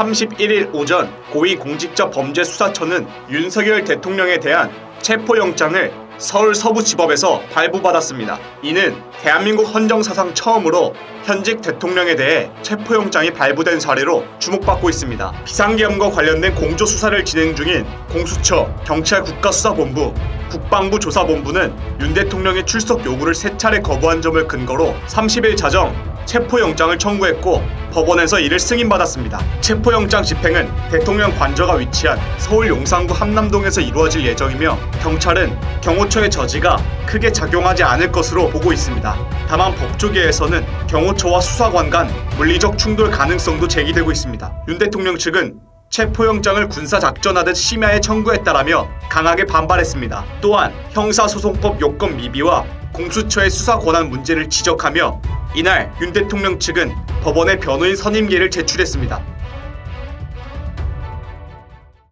31일 오전 고위공직자범죄수사처는 윤석열 대통령에 대한 체포영장을 서울 서부지법에서 발부받았습니다. 이는 대한민국 헌정사상 처음으로 현직 대통령에 대해 체포영장이 발부된 사례로 주목받고 있습니다. 비상계엄과 관련된 공조수사를 진행 중인 공수처, 경찰 국가수사본부, 국방부 조사본부는 윤 대통령의 출석 요구를 세 차례 거부한 점을 근거로 30일 자정 체포영장을 청구했고 법원에서 이를 승인받았습니다. 체포영장 집행은 대통령 관저가 위치한 서울 용산구 함남동에서 이루어질 예정이며 경찰은 경호처의 저지가 크게 작용하지 않을 것으로 보고 있습니다. 다만 법조계에서는 경호처와 수사관 간 물리적 충돌 가능성도 제기되고 있습니다. 윤 대통령 측은 체포영장을 군사작전하듯 심야에 청구했다라며 강하게 반발했습니다. 또한 형사소송법 요건 미비와 공수처의 수사 권한 문제를 지적하며 이날 윤 대통령 측은 법원에 변호인 선임계를 제출했습니다.